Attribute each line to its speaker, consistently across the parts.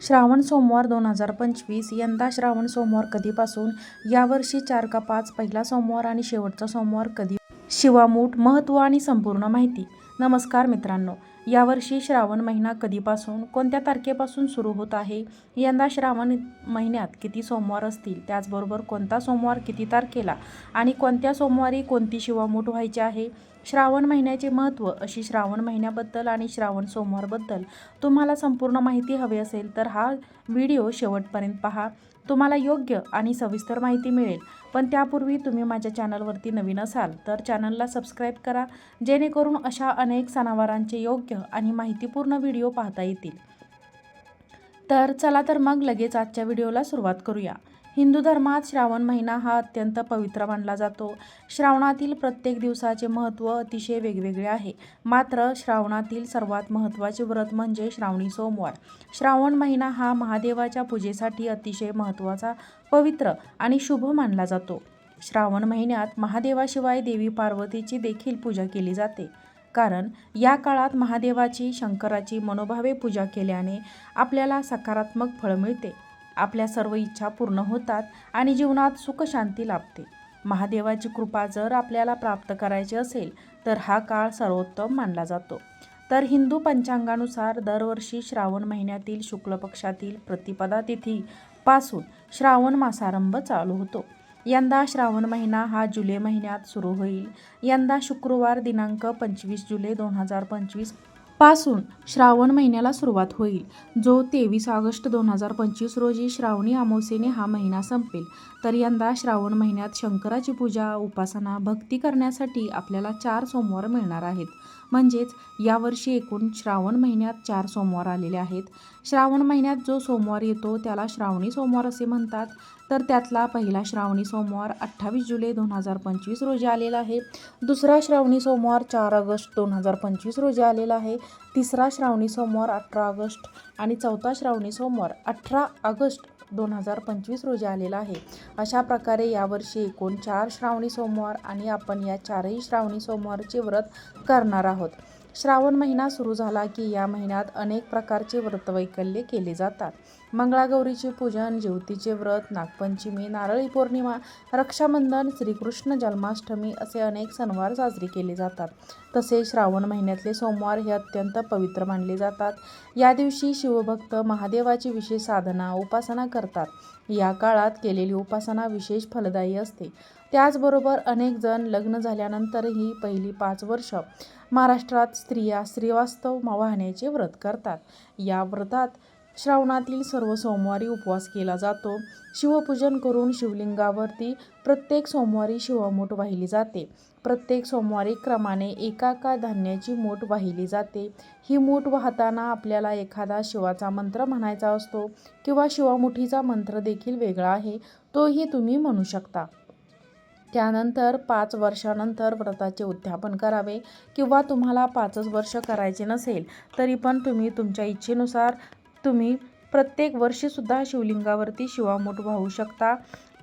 Speaker 1: श्रावण सोमवार दोन हजार पंचवीस यंदा श्रावण सोमवार कधीपासून यावर्षी चार का पाच पहिला सोमवार आणि शेवटचा सोमवार कधी? शिवामूठ महत्त्व आणि संपूर्ण माहिती. नमस्कार मित्रांनो यावर्षी श्रावण महिना कधीपासून कोणत्या तारखेपासून सुरू होत आहे? यंदा श्रावण महिन्यात किती सोमवार असतील? त्याचबरोबर कोणता सोमवार किती तारखेला आणि कोणत्या सोमवारी कोणती शिवामूठ व्हायची आहे? श्रावण महिन्याचे महत्त्व अशी श्रावण महिन्याबद्दल आणि श्रावण सोमवारबद्दल तुम्हाला संपूर्ण माहिती हवी असेल तर हा व्हिडिओ शेवटपर्यंत पहा. तुम्हाला योग्य आणि सविस्तर माहिती मिळेल. पण त्यापूर्वी तुम्ही माझ्या चॅनलवरती नवीन असाल तर चॅनलला सबस्क्राईब करा जेणेकरून अशा अनेक सणावारांचे योग्य आणि माहितीपूर्ण व्हिडिओ पाहता येतील. तर चला तर मग लगेच आजच्या व्हिडिओला सुरुवात करूया. हिंदू धर्मात श्रावण महिना हा अत्यंत पवित्र मानला जातो. श्रावणातील प्रत्येक दिवसाचे महत्त्व अतिशय वेगवेगळे आहे. मात्र श्रावणातील सर्वात महत्त्वाचे व्रत म्हणजे श्रावणी सोमवार. श्रावण महिना हा महादेवाच्या पूजेसाठी अतिशय महत्त्वाचा पवित्र आणि शुभ मानला जातो. श्रावण महिन्यात महादेवाशिवाय देवी पार्वतीची देखील पूजा केली जाते. कारण या काळात महादेवाची शंकराची मनोभावे पूजा केल्याने आपल्याला सकारात्मक फळ मिळते. आपल्या सर्व इच्छा पूर्ण होतात आणि जीवनात सुखशांती लाभते. महादेवाची कृपा जर आपल्याला प्राप्त करायची असेल तर हा काळ सर्वोत्तम मानला जातो. तर हिंदू पंचांगानुसार दरवर्षी श्रावण महिन्यातील शुक्ल पक्षातील प्रतिपदा तिथीपासून श्रावण मासारंभ चालू होतो. यंदा श्रावण महिना हा जुलै महिन्यात सुरू होईल. यंदा शुक्रवार दिनांक पंचवीस जुलै दोन हजार पंचवीस पासून श्रावण महिन्याला सुरुवात होईल जो तेवीस ऑगस्ट दोन हजार पंचवीस रोजी श्रावणी अमावस्येने हा महिना संपेल. तर यंदा श्रावण महिन्यात शंकराची पूजा उपासना भक्ती करण्यासाठी आपल्याला चार सोमवार मिळणार आहेत. म्हणजेच यावर्षी एकूण श्रावण महिन्यात चार सोमवार आलेले आहेत. श्रावण महिन्यात जो सोमवार येतो त्याला श्रावणी सोमवार असे म्हणतात. तर त्यातला पहिला श्रावणी सोमवार अठ्ठावीस जुलै दोन हजार पंचवीस रोजी आलेला आहे. दुसरा श्रावणी सोमवार चार ऑगस्ट दोन हजार पंचवीस रोजी आलेला आहे. तिसरा श्रावणी सोमवार अठरा ऑगस्ट आणि चौथा श्रावणी सोमवार अठरा ऑगस्ट दोन हजार पंचवीस रोजी आलेला आहे. अशा प्रकारे यावर्षी एकूण चार श्रावणी सोमवार आणि आपण या चारही श्रावणी सोमवारचे व्रत करणार आहोत. श्रावण महिना सुरू झाला की या महिन्यात अनेक प्रकारचे व्रतवैकल्ये केले जातात. मंगळागौरीचे पूजन ज्योतीचे व्रत नागपंचमी नारळी पौर्णिमा रक्षाबंधन श्रीकृष्ण जन्माष्टमी असे अनेक सणवार साजरे केले जातात. तसेच श्रावण महिन्यातले सोमवार हे अत्यंत पवित्र मानले जातात. या दिवशी शिवभक्त महादेवाची विशेष साधना उपासना करतात. या काळात केलेली उपासना विशेष फलदायी असते. त्याचबरोबर अनेक जण लग्न झाल्यानंतरही पहिली पाच वर्ष महाराष्ट्रात स्त्रिया श्रीवास्तव वाहण्याचे व्रत करतात. या व्रतात श्रावणातील सर्व सोमवारी उपवास केला जातो. शिवपूजन करून शिवलिंगावरती प्रत्येक सोमवारी शिवमूठ वाहिली जाते. प्रत्येक सोमवारी क्रमाने एका का धान्याची मूठ वाहिली जाते. ही मूठ वाहताना आपल्याला एखादा शिवाचा मंत्र म्हणायचा असतो किंवा शिवामुठीचा मंत्र देखील वेगळा आहे तोही तुम्ही म्हणू शकता. त्यानंतर पाच वर्षानंतर व्रताचे उद्यापन करावे किंवा तुम्हाला पाचच वर्ष करायचे नसेल तरी पण तुम्ही तुमच्या इच्छेनुसार तुम्ही प्रत्येक वर्षीसुद्धा शिवलिंगावरती शिवामूठ वाहू शकता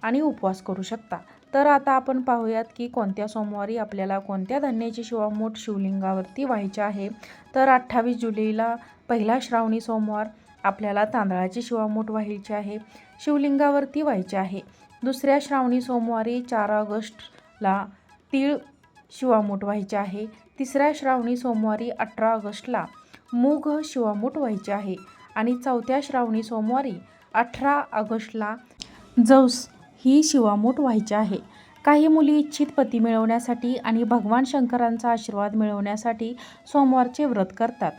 Speaker 1: आणि उपवास करू शकता. तर आता आपण पाहूयात की कोणत्या सोमवारी आपल्याला कोणत्या धान्याची शिवामूठ शिवलिंगावरती व्हायची आहे? तर अठ्ठावीस जुलैला पहिला श्रावणी सोमवार आपल्याला तांदळाची शिवामूठ व्हायची आहे शिवलिंगावरती व्हायची आहे. दुसऱ्या श्रावणी सोमवारी चार ऑगस्टला तीळ शिवामूठ व्हायचे आहे. तिसऱ्या श्रावणी सोमवारी अठरा ऑगस्टला मूग शिवामूठ व्हायचे आहे. आणि चौथ्या श्रावणी सोमवारी अठरा ऑगस्टला जौस ही शिवामूठ व्हायची आहे. काही मुली इच्छित पती मिळवण्यासाठी आणि भगवान शंकरांचा आशीर्वाद मिळवण्यासाठी सोमवारचे व्रत करतात.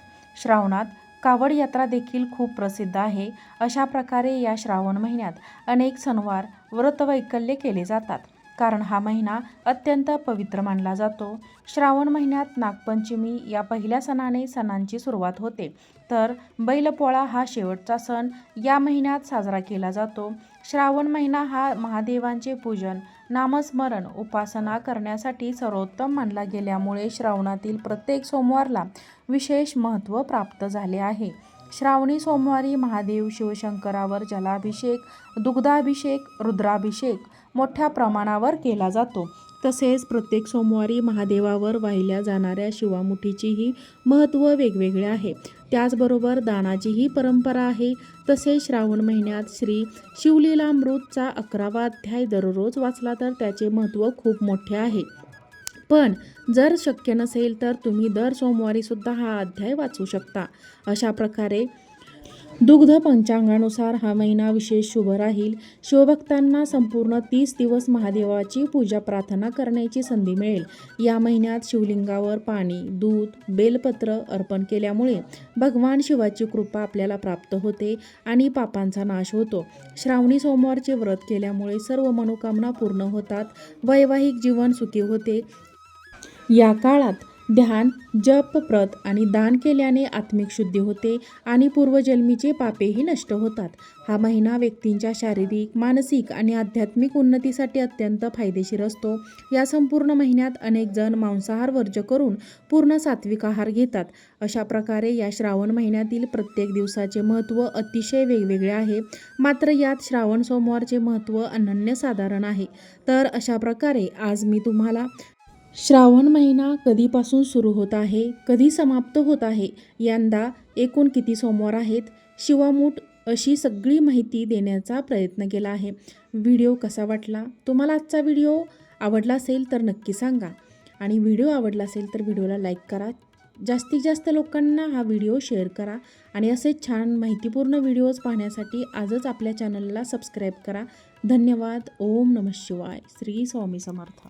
Speaker 1: श्रावणात कावड यात्रा देखील खूप प्रसिद्ध आहे. अशा प्रकारे या श्रावण महिन्यात अनेक सणवार व्रतवैकल्ये केले जातात. कारण हा महिना अत्यंत पवित्र मानला जातो. श्रावण महिन्यात नागपंचमी या पहिल्या सणाने सणांची सुरुवात होते. तर बैलपोळा हा शेवटचा सण या महिन्यात साजरा केला जातो. श्रावण महिना हा महादेवांचे पूजन नामस्मरण उपासना करण्यासाठी सर्वोत्तम मानला गेल्यामुळे श्रावणातील प्रत्येक सोमवारला विशेष महत्त्व प्राप्त झाले आहे. श्रावणी सोमवारी महादेव शिवशंकरावर जलाभिषेक दुग्धाभिषेक रुद्राभिषेक मोठ्या प्रमाणावर केला जातो. तसेच प्रत्येक सोमवारी महादेवावर वाहिल्या जाणाऱ्या शिवामुठीचीही महत्त्व वेगवेगळे आहे. त्याचबरोबर दानाचीही परंपरा आहे. तसेच श्रावण महिन्यात श्री शिवलीलामृतचा अकरावा अध्याय दररोज वाचला तर त्याचे महत्त्व खूप मोठे आहे. पण जर शक्य नसेल तर तुम्ही दर सोमवारी सुद्धा हा अध्याय वाचू शकता. अशा प्रकारे दुग्ध पंचांगानुसार हा महिना विशेष शुभ राहील. शिवभक्तांना संपूर्ण तीस दिवस महादेवाची पूजा प्रार्थना करण्याची संधी मिळेल. या महिन्यात शिवलिंगावर पाणी दूध बेलपत्र अर्पण केल्यामुळे भगवान शिवाची कृपा आपल्याला प्राप्त होते आणि पापांचा नाश होतो. श्रावणी सोमवारचे व्रत केल्यामुळे सर्व मनोकामना पूर्ण होतात. वैवाहिक जीवन सुखी होते. या काळात ध्यान जप प्रत आणि दान केल्याने आत्मिक शुद्धी होते आणि पूर्वजन्मीचे पापेही नष्ट होतात. हा महिना व्यक्तींच्या शारीरिक मानसिक आणि आध्यात्मिक उन्नतीसाठी अत्यंत फायदेशीर असतो. या संपूर्ण महिन्यात अनेक जण मांसाहार वर्ज करून पूर्ण सात्विक आहार घेतात. अशा प्रकारे या श्रावण महिन्यातील प्रत्येक दिवसाचे महत्त्व अतिशय वेगवेगळे आहे. मात्र यात श्रावण सोमवारचे महत्त्व अनन्यसाधारण आहे. तर अशा प्रकारे आज मी तुम्हाला श्रावण महिना कधीपासून सुरू होत आहे कधी समाप्त होत आहे यंदा एकूण किती सोमवार आहेत शिवामूठ अशी सगळी माहिती देण्याचा प्रयत्न केला आहे. व्हिडिओ कसा वाटला तुम्हाला आजचा व्हिडिओ आवडला असेल तर नक्की सांगा. आणि व्हिडिओ आवडला असेल तर व्हिडिओला लाईक करा. जास्तीत जास्त लोकांना हा व्हिडिओ शेअर करा आणि असे छान माहितीपूर्ण व्हिडिओज पाहण्यासाठी आजच आपल्या चॅनलला सबस्क्राईब करा. धन्यवाद. ओम नमः शिवाय. श्री स्वामी समर्थ.